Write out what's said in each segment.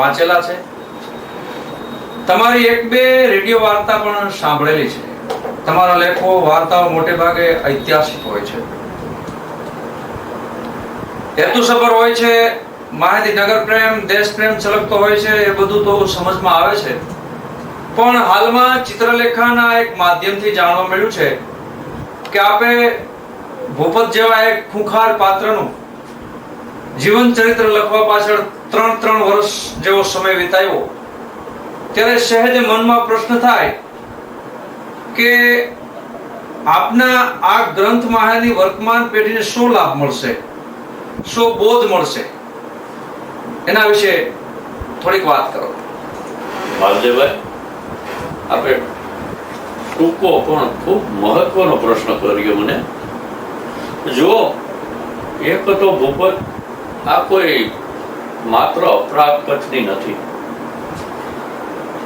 વાંચેલા છે. તમારી એક બે રેડિયો વાર્તા પણ સાંભળેલી છે. તમારા લેખો, વાર્તાઓ મોટે ભાગે ઐતિહાસિક હોય છે. હેતુસભર હોય છે, માહિતી, નગર પ્રેમ, દેશ પ્રેમ છલકતો હોય છે, એ બધું તો સમજમાં આવે છે. પણ હાલમાં ચિત્રલેખાના એક માધ્યમથી જાણવા મળ્યું છે કે આપે ભૂપત જેવા એક ખૂંખાર પાત્રનું જીવન ચરિત્ર લખવા પાછળ ત્રણ ત્રણ વર્ષ જેવો સમય વિતાવ્યો ત્યારે સહેજ મનમાં પ્રશ્ન થાય કે આપના આ ગ્રંથ માહેની વર્તમાન પેઢીને શું લાભ મળશે? શું બોધ મળશે? એના વિશે થોડીક વાત કરો. વાલદેવભાઈ, આપણે ટૂંકો પણ ખૂબ મહત્વનો પ્રશ્ન કર્યો મને. જુઓ, એક તો ભૂપત આ કોઈ માત્ર અપરાધ કચ્છની નથી.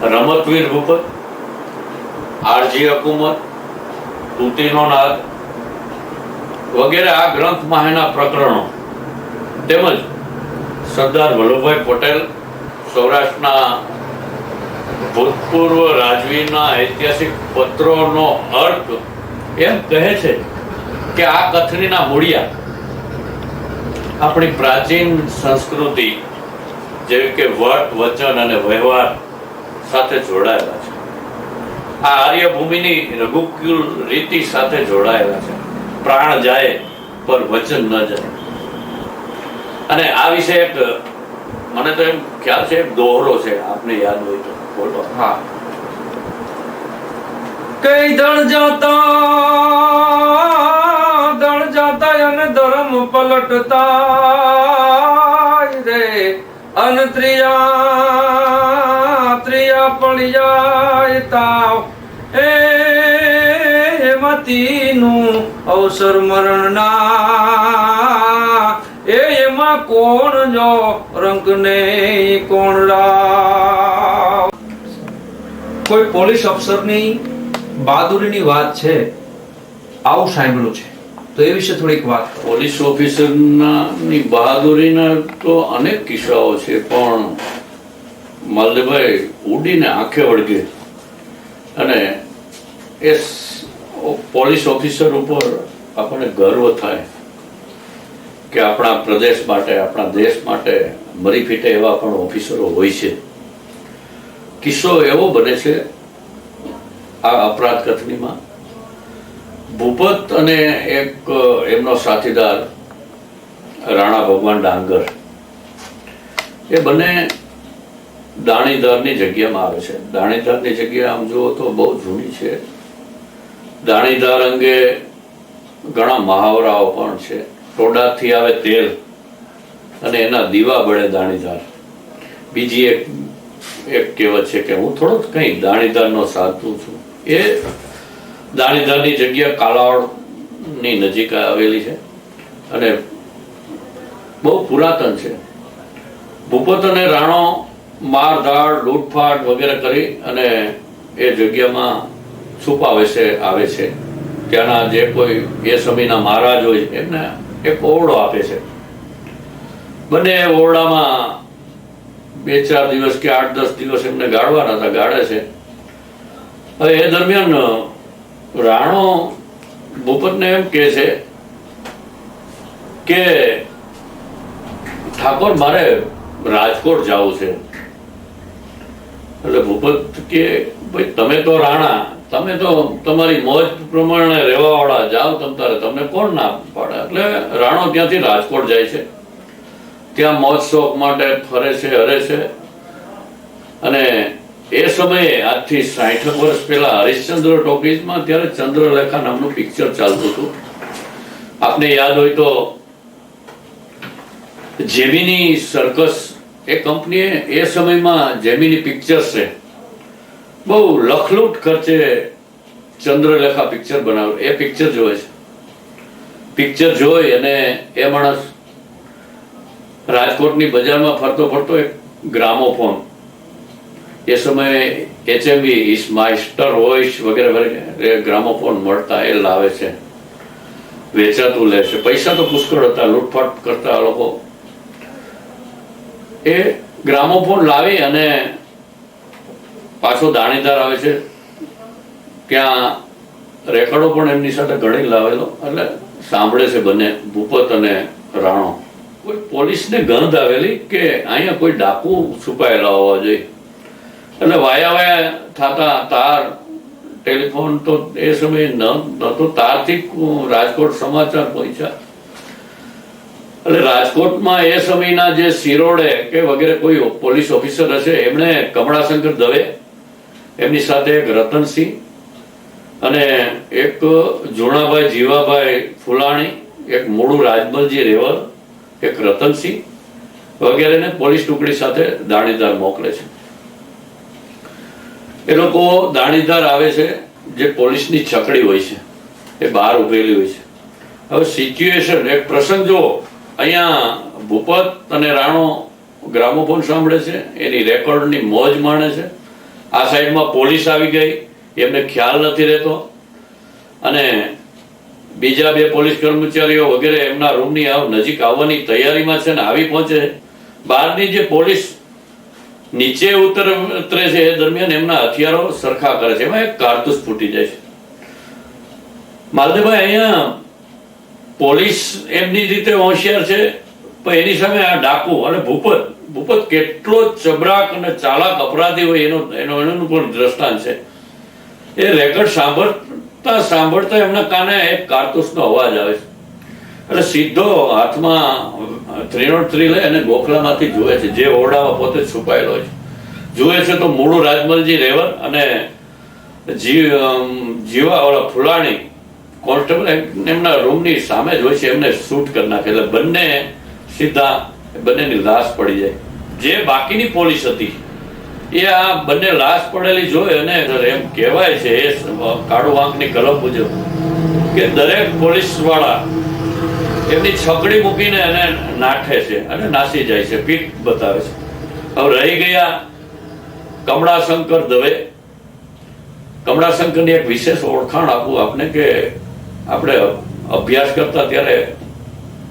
રમતવીર ભૂપત આરજી હકુમત તૂતીનો નાદ વગેરે આ ગ્રંથ માહેના પ્રકરણો તેમજ સરદાર વલ્લભભાઈ પટેલ સૌરાષ્ટ્રના ભૂતપૂર્વ રાજવીના ઐતિહાસિક પત્રોનો અર્થ એમ કહે છે કે આ કથનીના મૂળિયા આપણી પ્રાચીન સંસ્કૃતિ જેવી કે વટ, વચન અને વ્યવહાર સાથે જોડાયેલા છે. આ આર્યભૂમિની રઘુકુલ રીતિ સાથે જોડાયેલા છે. પ્રાણ જાય, પર વચન ન જાય. અને આ વિશે એક, મને તો એમ ખ્યાલ છે દોહરો છે. આપને યાદ હોય તો બોલો. હા. કઈ દળ જાતા પલટતા રે. અન ત્રિયા પડી જાય તાવ. એ મતીનું અવસર મરણના. એ એમાં કોણ જો રંગ ને કોણ રાવ કોઈ પોલીસ અફસરની બહાદુરીની વાત છે? આવું સાંભળ્યું છે. તો એ વિશે થોડીક વાત. પોલીસ ઓફિસરના ની બહાદુરીના તો અનેક કિસ્સાઓ છે, પણ માલદેભાઈ ઉડીને આંખે વળગે અને એ પોલીસ ઓફિસર ઉપર આપણને ગર્વ થાય કે આપણા પ્રદેશ માટે, આપણા દેશ માટે મરી ફીટે એવા પણ ઓફિસરો હોય છે કિસ્સો એવો બને છે, આ અપરાધ કથનીમાં ભૂપત અને એક એમનો સાથીદાર, રાણા ભગવાન ડાંગર. એ બંને દાણીદારની જગ્યામાં આવે છે. દાણીદારની જગ્યા આમ જુઓ તો બહુ જૂની છે. દાણીદાર અંગે ઘણા મહાવરાઓ પણ છે. ટોડાથી આવે તેલ અને એના દીવા બળે દાણીદાર. બીજી એક એક કહેવત છે કે હું થોડોક કંઈ દાણીદારનો સાધુ છું. એ દાણીદારની જગ્યા કાલાવડની નજીક આવેલી છે. અને બહુ પુરાતન છે. ભૂપત અને રાણો મારધાડ લૂંટફાટ વગેરે કરી અને એ જગ્યામાં છુપાવે છે આવે છે. ત્યાંના જે કોઈ એ સમયના મહારાજ હોય એમને એક ઓરડો આપે છે. બંને ઓરડામાં બે ચાર દિવસ કે આઠ દસ દિવસ એમને ગાળવાના હતા, ગાળે છે. હવે એ દરમિયાન રાણો ભૂપતને એમ કહે છે કે ઠાકોર, મારે રાજકોટ જવું છે. એટલે ભૂપત કે, ભાઈ, તમે તો રાણા, તમે તો તમારી મોજ પ્રમાણે રહેવાવાળા, જાઓ તમ તારે, તમને કોણ ના પાડે? એટલે રાણો ત્યાંથી રાજકોટ જાય છે. ત્યાં મોજ શોખ માટે ફરે છે, હરે છે. અને એ સમયે આજથી સાઠ વર્ષ પહેલા હરિશ્ચંદ્ર ટોકીઝમાં ત્યારે ચંદ્રલેખા નામનું પિક્ચર ચાલતું હતું. આપને યાદ હોય તો જેમિની સર્કસ એ કંપનીએ એ સમયમાં જેમિની પિક્ચર્સ છે બહુ લખલૂટ ખર્ચે ચંદ્રલેખા પિક્ચર બનાવ્યું. એ પિક્ચર જોવે છે. પિક્ચર જોઈ અને એ માણસ રાજકોટની બજારમાં ફરતો ફરતો એક ગ્રામોફોન એ સમયે એચએમવી ઇસ માસ્ટર વોઇસ વગેરે વગેરે ગ્રામોફોન મળતા, એ લાવે છે. વેચાતું લે છે. પૈસા તો પુષ્કળ હતા, લૂંટફાટ કરતા લોકો. એ ગ્રામોફોન લાવી અને પાછો દાણીદાર આવે છે. ત્યાં રેકોર્ડો પણ એમની સાથે ઘણી લાવેલો. એટલે સાંભળે છે બંને, ભૂપત અને રાણો. કોઈ પોલીસને ગંધ આવેલી કે અહીંયા કોઈ ડાકુ છુપાયેલા હોવા જોઈએ? એટલે વાયા વાયા થતા તાર, ટેલિફોન તો એ સમયે ન, નહોતો. તારથી રાજકોટ સમાચાર પહોંચ્યા. એટલે રાજકોટમાં એ સમયના જે શિરોડે કે વગેરે કોઈ પોલીસ ઓફિસર હશે, એમણે કમળાશંકર દવે, એમની સાથે એક રતનસિંહ અને એક જુણાભાઈ જીવાભાઈ ફુલાણી, એક મૂળું રાજમલજી રેવલ, એક રતનસિંહ વગેરેને પોલીસ ટુકડી સાથે દાણીદાર મોકલે છે. એ લોકો દાણીદાર આવે છે, જે પોલીસની છકડી હોય છે, એ બહાર ઉભેલી હોય છે. હવે સિચ્યુએશન એક પ્રસંગ જો અહીંયા ભૂપત અને રાણો ગ્રામોફોન સાંભળે છે, એની રેકોર્ડની મોજ માણે છે. આ સાઈડમાં પોલીસ આવી ગઈ, એમને ખ્યાલ નથી રહેતો. અને બીજા બે પોલીસ કર્મચારીઓ વગેરે એમના રૂમની આવ નજીક આવવાની તૈયારીમાં છે ને આવી પહોંચે બહારની જે પોલીસ નીચે ઉતર ઉતરે છે એ દરમિયાન એમના હથિયારો સરખા કરે છે. એમાં એક કારતૂસ ફૂટી જાય છે. માલદેવભાઈ, અહીંયા પોલીસ એમની રીતે હોશિયાર છે, પણ એની સામે આ ડાકુ અને ભૂપત. ભૂપત કેટલો ચબરાક અને ચાલાક અપરાધી હોય એનો એનો એનું પણ દ્રષ્ટાંત છે. એ રેકોર્ડ સાંભળતા સાંભળતા એમના કાને એક કારતૂસનો અવાજ આવે છે. એટલે સીધો હાથમાં ત્રિણોત્રી લે અને ગોખલામાંથી જુએ છે. જે ઓરડામાં પોતે છુપાયેલો છે. જુએ છે તો મૂળું રાજમલજી રેવર અને જીવા ઓલા ફુલાણી કોન્સ્ટેબલ એમના રૂમની સામે જ હોય છે. એમને શૂટ કરી નાખે. એટલે બંને સીધા, બંનેની લાશ પડી જાય. જે બાકીની પોલીસ હતી, એ આ બંને લાશ પડેલી જોઈ અને એમ કહેવાય છે, એ કાળુ આંખની કલમ મુજબ, કે દરેક પોલીસવાળા એમની છકડી મૂકીને એને નાઠે છે અને નાસી જાય છે, પીઠ બતાવે છે. હવે રહી ગયા કમળાશંકર દવે. કમળાશંકરની એક વિશેષ ઓળખાણ આપું આપને કે આપણે અભ્યાસ કરતા ત્યારે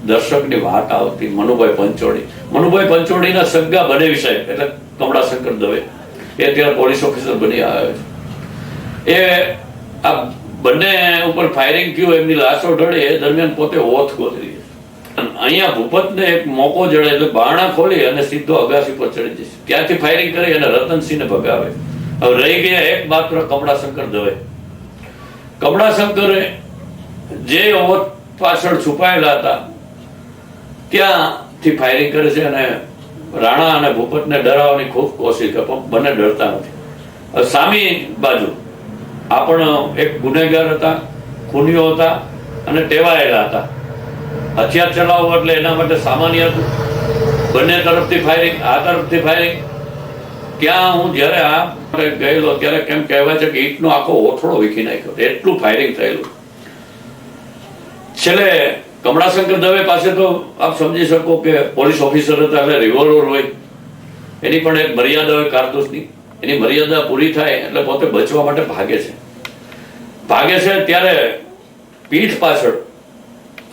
દર્શકની વાત આવતી, મનુભાઈ પંચોડી. મનુભાઈ પંચોડીના સગા બનેવી સાહેબ એટલે કમળાશંકર દવે. એ ત્યારે પોલીસ ઓફિસર બની આવ્યો છે. એ આ બંને ઉપર ફાયરિંગ થયું, એમની લાશો ઢળી, એ દરમિયાન પોતે ઓથ ગોતરી અહીંયા ભૂપતને એક મોકો જડે, એટલે બારણા ખોલી અને સીધો અગાસી પર ચડી જશે. ત્યાંથી ફાયરિંગ કરી અને રતનસિંહને ભગાવે. હવે રહી ગયા એક માત્ર કમળાશંકર દવે. કમળાશંકરે જે ઓથ પાછળ છુપાયેલા હતા, ત્યાંથી ફાયરિંગ કરે છે અને રાણા અને ભૂપતને ડરાવવાની ખૂબ કોશિશ કરે, પણ બંને ડરતા નથી. સામી બાજુ આ પણ એક ગુનેગાર હતા, ખૂનીઓ હતા અને ટેવાયેલા હતા. હથિયાર ચલાવવું એટલે એના માટે સામાન્ય હતું. બંને તરફથી ફાયરિંગ આ તરફથી ફાયરિંગ ત્યાં હું જ્યારે આ ગયેલો, ત્યારે કેમ કહેવાય છે કે ઈંટનો આખો ઓથડો વીખી નાખ્યો. એટલું ફાયરિંગ થયેલું. છેલ્લે કમળાશંકર દવે પાસે તો આપ સમજી શકો કે પોલીસ ઓફિસર હતા એટલે રિવોલ્વર હોય. એની પણ એક મર્યાદા હોય કારતૂસની. એની મર્યાદા પૂરી થાય એટલે પોતે બચવા માટે ભાગે છે. ભાગે છે ત્યારે પીઠ પાછળ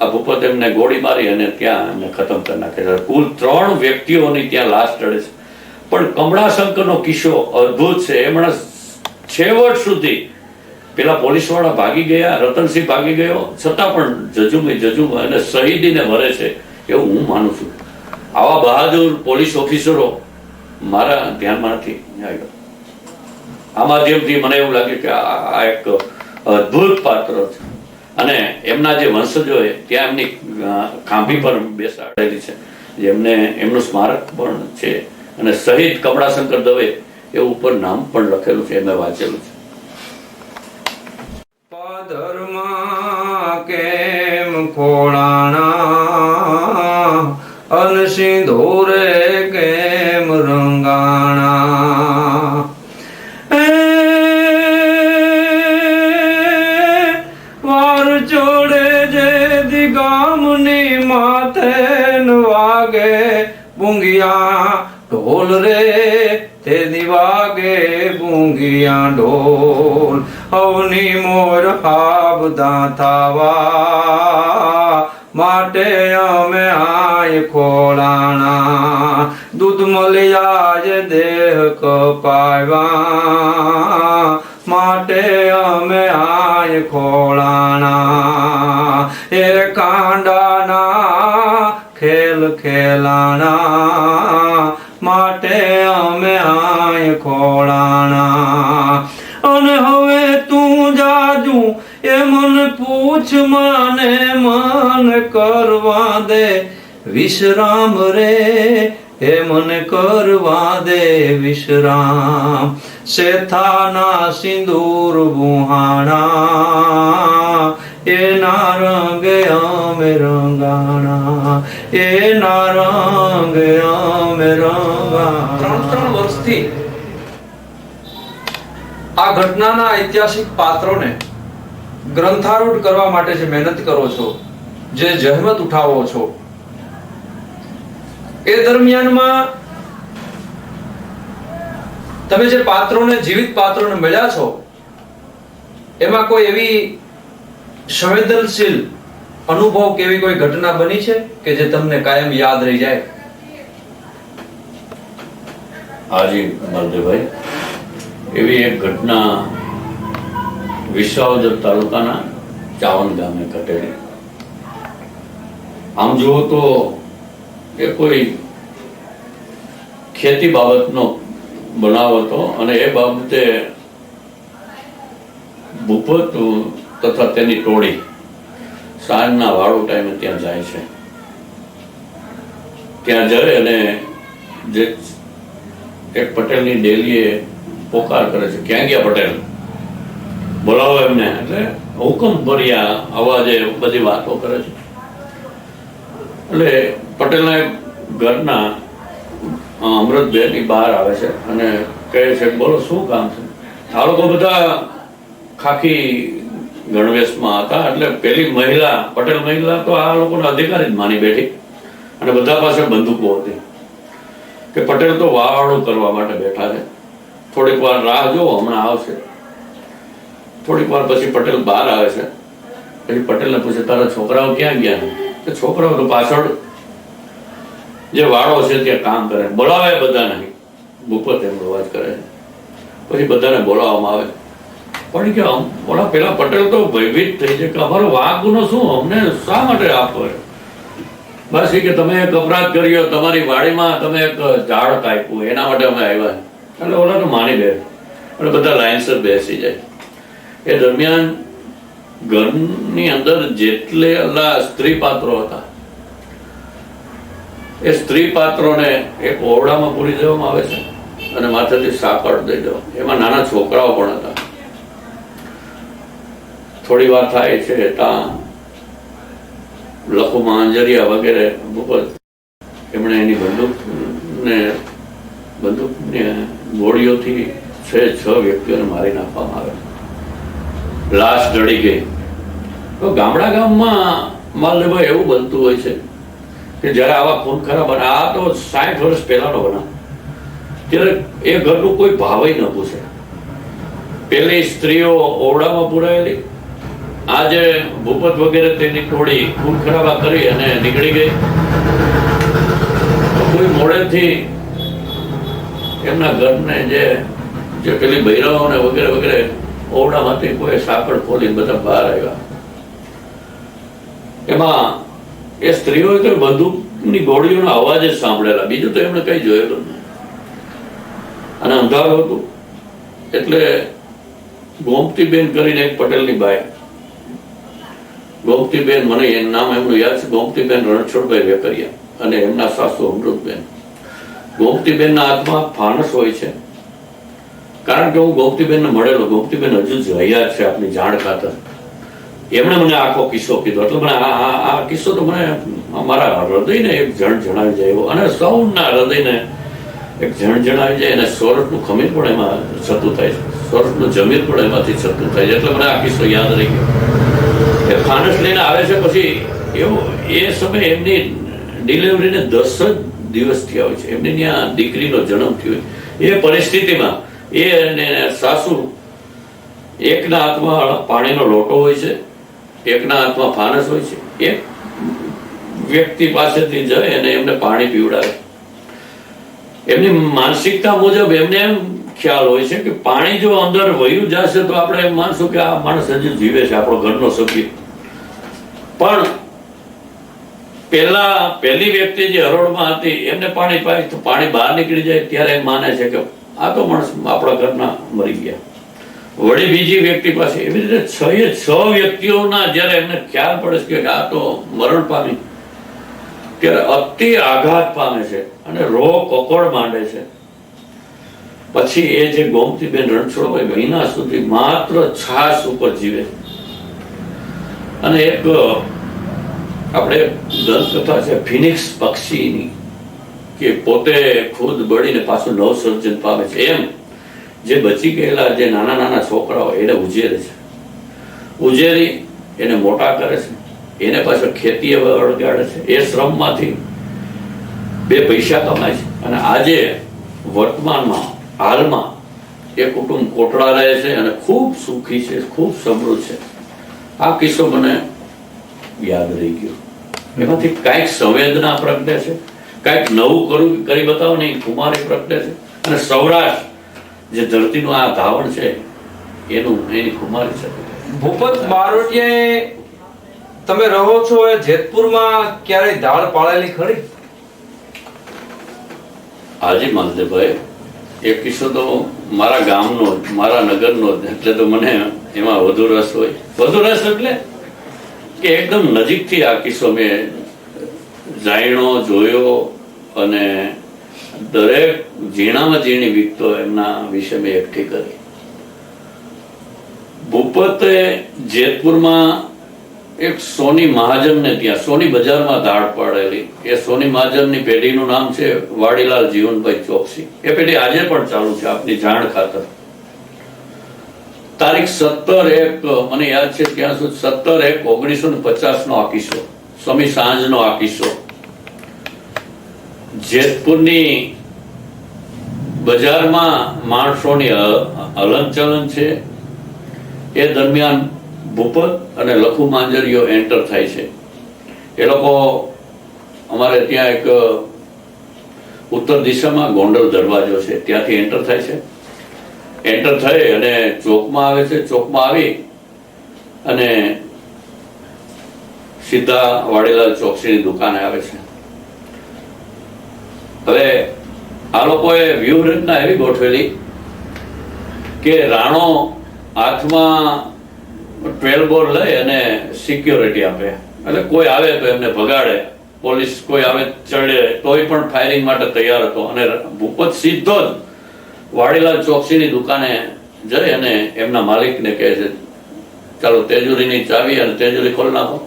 આ ભૂપત એમને ગોળી મારી અને ત્યાં એમને ખતમ કરી નાખે છે. કુલ ત્રણ વ્યક્તિઓની ત્યાં લાશ ચડે છે. પણ કમળાશંકરનો કિસ્સો અદ્ભુત છે. એમણે છેવટ સુધી પેલા પોલીસવાળા ભાગી ગયા, રતનસિંહ ભાગી ગયો, છતાં પણ જજુમી જજુમ અને શહીદીને મરે છે એવું હું માનું છું. આવા બહાદુર પોલીસ ઓફિસરો મારા ધ્યાનમાં નથી આવ્યા આ માધ્યમથી મને એવું લાગ્યું કે આ એક અદ્ભુત પાત્ર છે. અને એમના જે વંશજોએ ત્યાં એમની ખાંભી પર બેસાડેલી છે. જેમને એમનું સ્મારક પણ છે. અને શહીદ કમળાશંકર દવે એ ઉપર નામ પણ લખેલું છે એમને વાંચેલું છે. કેમ ખોળાણા? અન સિંદૂરે કેમ રંગાણા? ઢોલ રે, તે દિવાગે બુંગિયા ઢોલ. અવની મોર હાબદા થાવા માટે અમે આય ખોળાણા. દૂધ મળ્યા જ દેહ કપાવ્યા માટે અમે આય ખોળાણા. એ કાંડાના ખેલ ખેલાણા માટે અમે આય ખોળાણા. અને હવે તું જાજુ એ મન પૂછ, માને મન કરવા દે. વિશ્રામ રે, એ મને કરવા દે વિશ્રામ. શેથાના સિંદૂર બુહાણા. એના રંગે અમે રંગાણા. એના રંગે અમે રંગાણા. ત્રણ ત્રણ વર્ષથી આ ઘટનાના ઐતિહાસિક પાત્રોને ગ્રંથારૂઢ કરવા માટે જે મહેનત કરો છો, જે જહેમત ઉઠાવો છો, એ દરમિયાનમાં તમે જે પાત્રોને, જીવિત પાત્રોને મળ્યા છો, એમાં કોઈ એવી સંવેદનશીલ અનુભવ કેવી કોઈ ઘટના બની છે કે જે તમને કાયમ યાદ રહી જાય? હાજી બલદેવભાઈ એવી એક ઘટના વિસાવદર તાલુકાના ચાવન ગામે ઘટેલી. આમ જુઓ તો એ કોઈ ખેતી બાબતનો બનાવ હતો અને એ બાબતે ભૂપત તથા તેની ટોળી સાંજના વાળો ટાઈમે ત્યાં જાય છે. ત્યાં જાય અને જે એક પટેલની ડેલીએ પોકાર કરે છે. ક્યાં ગયા પટેલ? બોલાવો એમને. એટલે હુકમ ભર્યા, અવાજે બધી વાતો કરે છે. એટલે પટેલના ઘરના અમૃતભાઈની બહાર આવે છે અને કહે છે, બોલો શું કામ છે? આ લોકો બધા ખાખી ગણવેશમાં હતા. એટલે પેલી મહિલા, પટેલ મહિલા તો આ લોકોના અધિકારી જ માની બેઠી. અને બધા પાસે બંદૂકો હતી. કે પટેલ તો વાવાળું કરવા માટે બેઠા છે. થોડીક વાર રાહ જોવો હમણાં આવશે. થોડીક વાર પછી પટેલ બહાર આવે છે. પછી પટેલને પૂછે, તારા છોકરાઓ ક્યાં ગયા કે છોકરાઓ તો પાછળ જે વાળો છે ત્યાં કામ કરે. બોલાવે બધા નહીં ભૂપત એમ અવાજ કરે પછી બધાને બોલાવવામાં આવે પણ કે ઓલા પેલા પટેલ તો ભયભીત થઈ છે. કે અમારો વાંક ગુનો શું અમને શા માટે આપો? બસ એ કે તમે એક અપરાધ કર્યો, તમારી વાડીમાં તમે એક ઝાડ કાપ્યું, એના માટે અમે આવ્યા. એટલે ઓલા તો માની બે એટલે બધા લાઇન્સર બેસી જાય. એ દરમિયાન ઘરની અંદર જેટલે અલા સ્ત્રી પાત્રો હતા, એ સ્ત્રી પાત્રોને એક ઓરડામાં પૂરી દેવામાં આવે છે અને માથેથી સાકળ દઈ દો એમાં નાના છોકરાઓ પણ હતા. થોડી વાર થાય છે ત્યાં લખુ માંજરિયા વગેરે ભૂપત એમણે એની બંદૂકને બંદૂકને ગોળીઓથી છે છ વ્યક્તિઓને મારી નાખવામાં આવે લાશ જડી ગઈ. તો ગામડા ગામમાં માલ્યભાઈ એવું બનતું હોય છે કે જ્યારે આવા ખૂન ખરાબ બને. આ તો સાઠ વર્ષ પહેલાનો બના. ત્યારે એ ઘરનું કોઈ ભાવય ન પૂછે. પેલી સ્ત્રીઓ ઓરડામાં પુરાયેલી આજે ભૂપત વગેરે તેની ટોળી ખૂબ ખરાબા કરી અને નીકળી ગઈ. કોઈ મોડેથી એમના ઘરને જે જે પેલી બૈરાઓને વગેરે વગેરે ઓરડામાંથી કોઈ સાંકળ ખોલી બધા બહાર આવ્યા. એમાં એ સ્ત્રીઓએ તો બંદૂકની ગોળીઓનો અવાજ જ સાંભળેલા. બીજું તો એમણે કઈ જોયેલું નહીં. અને અંધારું હતું. એટલે ગોમતીબેન કરીને એક પટેલની બાઈ ગોમતીબેન મને એ નામ એમનું યાદ છે. ગોપતીબેન રણછોડભાઈ વેકરિયા અને એમના સાસુ અમૃતબેન. ગોપતીબેનના હાથમાં ફાનસ હોય છે. કારણ કે હું ગોપતીબેનને મળેલો ગોપતીબેન હજુ જ હયાત છે આપની જાણ ખાતર. એમણે મને આખો કિસ્સો કીધો. એટલે મને આ- આ કિસ્સો તો મને મારા હૃદયને એક જણ જણાવી જાય એવો અને સૌના હૃદયને એક જણ જણાવી જાય અને સોરઠનું ખમીર પણ એમાં છતું થાય છે. સોરઠનું જમીર પણ એમાંથી છતું થાય છે. એટલે મને આ કિસ્સો યાદ રહી ગયો. એ ફાનસ લઈને આવે છે પછી એવું, એ સમયે એમની ડિલિવરીને દસ જ દિવસ થયા છે. એમની ત્યાં દીકરીનો જન્મ થયો એ પરિસ્થિતિમાં એ અને સાસુ એકના હાથમાં પાણીનો લોટો હોય છે, એકના હાથમાં ફાનસ હોય છે. એક વ્યક્તિ પાસેથી જાય અને એમને પાણી પીવડાવે. એમની માનસિકતા મુજબ એમને એમ ખ્યાલ હોય છે કે પાણી જો અંદર વયું જશે તો આપણે એમ માનશું કે આ માણસ હજી જીવે છે, આપણો ઘરનો સભ્ય. પણ પહેલા પહેલી વ્યક્તિ જે હરોળમાં હતી, એમને પાણી પાય તો પાણી બહાર નીકળી જાય ત્યારે એમ માને છે કે આ તો માણસ આપણા ઘરના મરી ગયા. વળી બીજી વ્યક્તિ પાસે એવી રીતે છ એ છ વ્યક્તિઓના જ્યારે એમને ખ્યાલ પડે છે કે આ તો મરણ પામી. ત્યારે અતિ આઘાત પામે છે અને રો કકોડ માંડે છે. પછી એ જે ગોમતીબેન રણછોડભાઈ મહિના સુધી માત્ર છાસ ઉપર જીવે. અને એક આપણે દંતકથા છે, ફિનિક્સ પક્ષીની, કે પોતે ખુદ બળીને પાછું નવસર્જન પામે છે. એમ, જે બચી ગયેલા જે નાના નાના છોકરાઓ, એને ઉજેરે છે. ઉજેરી એને મોટા કરે છે. એને પાછળ ખેતી વળગાડે છે. એ શ્રમમાંથી બે પૈસા કમાય છે. અને આજે વર્તમાનમાં હાલમાં એ કુટુંબ કોટડા રહે છે અને ખૂબ સુખી છે ખૂબ સમૃદ્ધ છે. આ કિસ્સો મને યાદ રહી ગયો. એમાંથી કાંઈક સંવેદના પ્રગટે છે કાંઈક નવું કરું કરી બતાવો ને કુમારી પ્રગટે છે. અને સૌરાષ્ટ્ર જે ધરતીનું આ ધાવણ છે એનું એની કુમારી છે. ભૂપત બારોટિયાએ તમે રહો છો એ જેતપુરમાં ક્યારેય દાળ પાળેલી ખરી? હાજી માલદેવભાઈ એ કિસ્સો તો મારા ગામનો જ, મારા નગરનો જ, એટલે તો મને એમાં વધુ રસ હોય. વધુ રસ એટલે કે એકદમ નજીકથી આ કિસ્સો મેં જાણ્યો જોયો અને દરેક ઝીણામાં ઝીણી વિગતો એમના વિશે મેં એકઠી કરી. ભૂપતે જેતપુરમાં એક સોની મહાજનને ત્યાં, સોની બજારમાં ધાડ પડેલી. એ સોની મહાજનની પેઢીનું નામ છે વાડીલાલ જીવનભાઈ ચોકસી. એ પેઢી આજે પણ ચાલુ છે આપની જાણ ખાતર. તારીખ સત્તર એક, મને યાદ છે ત્યાં સુધી સત્તર એક ઓગણીસો ને પચાસ નો આ કિસ્સો સમી સાંજનો આ કિસ્સો. જેતપુરની બજારમાં માણસોની હલનચલન છે. એ દરમિયાન ભૂપત અને લખુ માંજરીઓ એન્ટર થાય છે. એ લોકો અમારે ત્યાં એક ઉત્તર દિશામાં ગોંડલ દરવાજો છે. ત્યાંથી એન્ટર થાય છે. એન્ટર થઈ અને ચોકમાં આવે છે. ચોકમાં આવી અને સીધા વાડીલાલ ચોકસીની દુકાને આવે છે. હવે આ લોકોએ વ્યૂહરચના એવી ગોઠવેલી કે રાણો હાથમાં ટ્વેલ્વ બોર લઈ અને સિક્યોરિટી આપે. એટલે કોઈ આવે તો એમને ભગાડે. પોલીસ કોઈ આવે ચડે, તોય પણ ફાયરિંગ માટે તૈયાર હતો. અને ભૂપત સીધો જ વાડીલાલ ચોકસીની દુકાને જઈ અને એમના માલિકને કહે છે, ચાલો તેજુરીની ચાવી અને તેજુરી ખોલી નાખો.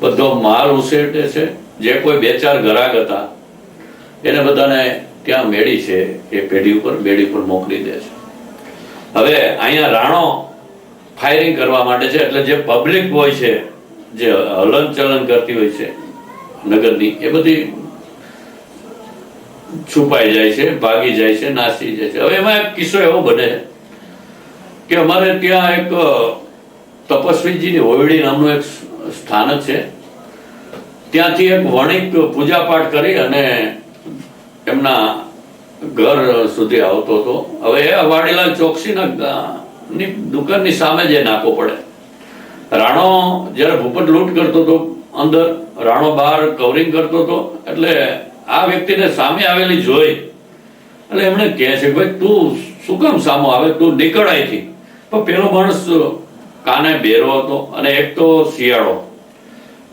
બધો માલ ઉછેટે છે. જે કોઈ બે ચાર ગ્રાહક હતા, એને બધાને ત્યાં મેળી છે, એ પેઢી ઉપર, બેડી ઉપર મોકલી દે છે. હવે અહીંયા રાણો ફાયરિંગ કરવા માટે છે. એટલે જે પબ્લિક હોય છે, જે હલન ચલન કરતી હોય છે, નગરની, એ બધી છુપાઈ જાય છે, ભાગી જાય છે, નાસી જાય છે. હવે એમાં એક કિસ્સો એવો બને કે અમારે ત્યાં એક તપસ્વીજીની હોયડી નામનું એક સ્થાનક છે. ત્યાંથી એક વણિક પૂજાપાઠ કરી અને એમના ઘર સુધી આવતો હતો. હવે એ વાડીલાલ ચોકસીના ની દુકાનની સામે જે નાકો પડે. રાણો જ્યારે ભૂપત લૂંટ કરતો હતો અંદર રાણો બહાર કવરિંગ કરતો હતો એટલે આ વ્યક્તિને સામે આવેલી જોઈ, એટલે એમણે કહે છે ભાઈ તું શું કામ સામો આવે? તું નીકળ અહીંથી પણ પેલો માણસ કાને બેરો હતો અને એક તો શિયાળો.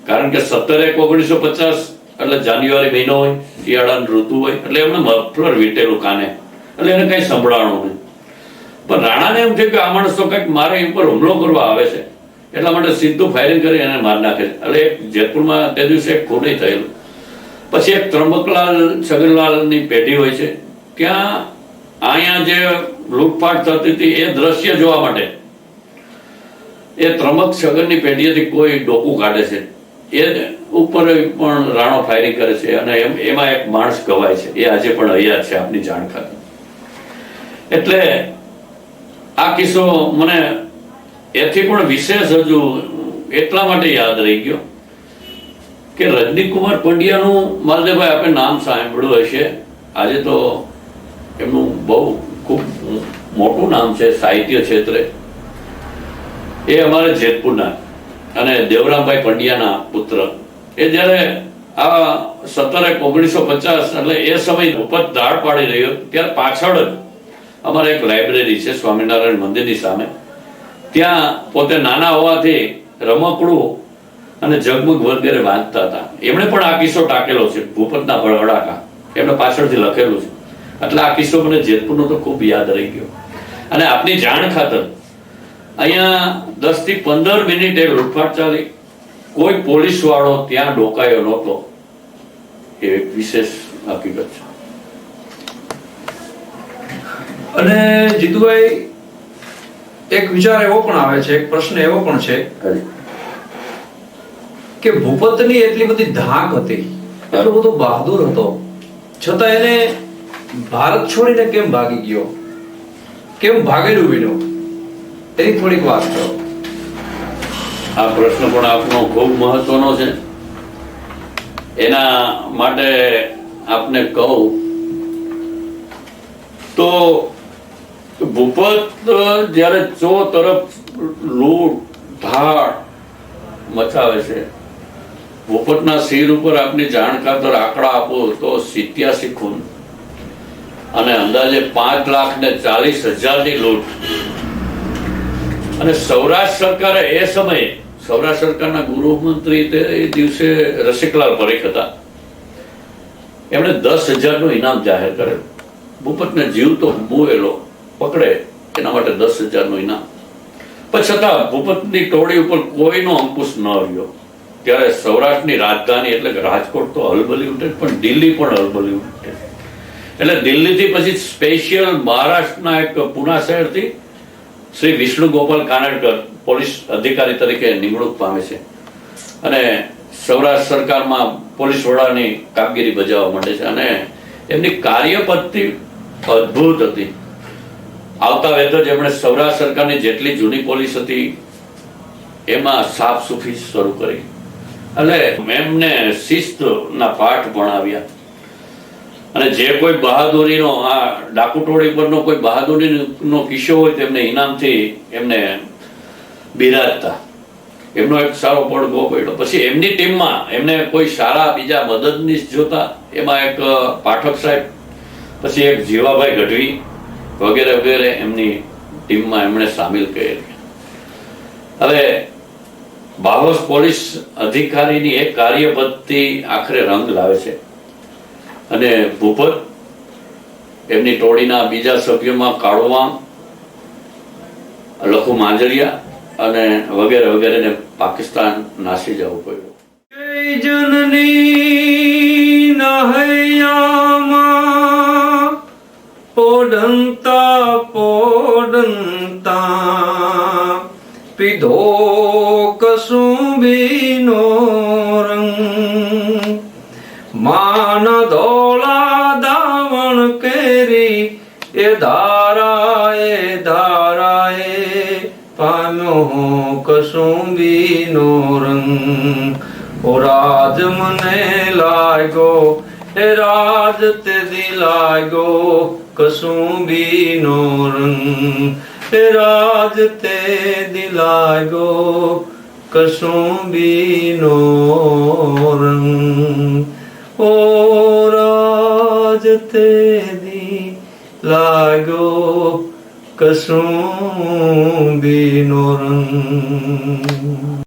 કારણ કે સત્તર એક ઓગણીસો પચાસ, એટલે જાન્યુઆરી મહિનો હોય, શિયાળાની ઋતુ હોય, એટલે એમને મફલર વીટેલું કાને. એટલે એને કઈ સંભળાણું નહીં. પણ રાણાને એમ થયું કે આ માણસ તો કંઈક મારા પર હુમલો કરવા આવે છે. એટલા માટે સીધું ફાયરિંગ કરી એને માર નાખે છે. એટલે જેતપુરમાં તે દિવસે એક ખૂની થયેલું. પછી એક ત્રંબકલાલ, છગનલાલની પેઢી હોય છે. ત્યાં અહીંયા જે લૂંટફાટ થતી હતી એ દ્રશ્ય જોવા માટે એ ત્રમક છગનની પેઢીએથી કોઈ ડોકું કાઢે છે. એ ઉપર પણ રાણો ફાયરિંગ કરે છે અને એમ, એમાં એક માણસ ગવાય છે. એ આજે પણ અહીંયા છે આપની જાણ ખાતર. એટલે આ કિસ્સો મને એથી પણ વિશેષ હજુ એટલા માટે યાદ રહી ગયો કે રજનીકુમાર પંડ્યાનું માલદેવભાઈ આપણે નામ સાંભળ્યું હશે. આજે તો એમનું બહુ ખૂબ મોટું નામ છે, સાહિત્ય ક્ષેત્રે. એ અમારે જેતપુરના અને દેવરામભાઈ પંડ્યાના પુત્ર. એ જ્યારે આ સત્તર ઓગણીસો પચાસ એટલે એ સમય ઉપર દાળ પાડી રહ્યો, ત્યારે પાછળ જ અમારે એક લાઇબ્રેરી છે, સ્વામિનારાયણ મંદિરની સામે. ત્યાં પોતે નાના હોવાથી રમકડું અને જગમગ વગેરે વાંચતા હતા. એમણે પણ આ કિસ્સો ટાંકેલો છે, ભૂપતના ભળવડાકા એમણે પાછળથી લખેલું છે. એટલે આ કિસ્સો મને જેતપુરનો તો ખૂબ યાદ રહી ગયો. અને આપની જાણ ખાતર, અહીંયા દસથી પંદર મિનિટે લૂંટફાટ ચાલી. કોઈ પોલીસ વાળો ત્યાં ડોકાયો નહોતો. એ વિશેષ હકીકત છે. અને જીતુભાઈ એક વિચાર એવો પણ આવે છે એક પ્રશ્ન એવો પણ છે કે ભૂપતની એટલી બધી ધાક હતી એટલો બધો બહાદુર હતો છતાં એને ભારત છોડીને કેમ ભાગી ગયો? કેમ ભાગેલું વિનો? એની થોડીક વાત કરો. આ પ્રશ્ન પણ આપનો ખૂબ મહત્વનો છે. એના માટે આપને કહું તો ભૂપત જ્યારે ચો તરફ લૂંટ ધાડ મચાવે છે, ભૂપતના શિર ઉપર આપની જાણ ખાતર આંકડા આપો તો સિત્યાસી ખૂન. અને અંદાજે પાંચ લાખ ને ચાલીસ હજારની લૂંટ. અને સૌરાષ્ટ્ર સરકારે એ સમયે, સૌરાષ્ટ્ર સરકારના ગૃહમંત્રી તે એ દિવસે રસિકલાલ પરેખ હતા. એમણે દસ હજારનું ઇનામ જાહેર કરેલું. ભૂપતને જીવ તો મુએલો પકડે, એના માટે દસ હજારનું ઇનામ. પણ છતાં ભૂપતની ટોળી ઉપર કોઈનો અંકુશ ન આવ્યો ત્યારે સૌરાષ્ટ્રની રાજધાની એટલે રાજકોટ તો હલબલી ઉઠે પણ દિલ્હી પણ હલબલી ઉઠે એટલે દિલ્હીથી પછી સ્પેશિયલ મહારાષ્ટ્રના એક પુના શહેરથી શ્રી વિષ્ણુ ગોપાલ કાનડકર પોલીસ અધિકારી તરીકે નિમણૂક પામે છે. અને સૌરાષ્ટ્ર સરકારમાં પોલીસ વડાની કામગીરી બજાવવા માંડે છે. અને એમની કાર્યપદ્ધતિ અદ્ભુત હતી. આવતા વેધો જેમણે સૌરાષ્ટ્ર સરકારની જેટલી જૂની પોલીસ હતી, એમાં સાફ સુફી શરૂ કરી. એટલે એમને શિસ્તના પાઠ ભણાવ્યા. અને જે કોઈ બહાદુરીનો, આ ડાકુટોળી પરનો કોઈ બહાદુરીનો કિસ્સો હોય તેમને ઇનામથી એમને બિરાજતા. એમનો એક સારો પડઘો પડ્યો. પછી એમની ટીમમાં એમને કોઈ સારા બીજા મદદનીશ જોતા, એમાં એક પાઠક સાહેબ, પછી એક જીવાભાઈ ગઢવી વગેરે વગેરે એમની ટીમમાં એમણે સામેલ કરેલી. હવે બાહોસ પોલીસ અધિકારીની એક કાર્યપદ્ધતિ આખરે રંગ લાવે છે. અને ભૂપત એમની ટોળીના બીજા સભ્યોમાં કાળોવામ, લખુ માંજરિયા અને વગેરે વગેરેને પાકિસ્તાન નાસી જવું પડ્યું. જનની નહૈયામાં પોડંતા પોડંતા. પીધો કસુંબીનો રંગ. માન ધોળા દાવણ કેરી, એ ધારાએ ધારાએ પામ્યો કસુંબીનો રંગ. ઓ રાજ મને લાગ્યો, એ રાજ તે દી લાગ્યો કસુંબીનો રંગ એ રાજ તે દી લાગ્યો કસુંબીનો રંગ ઓ રાજ તે દી લાગ્યો કસુંબીનો રંગ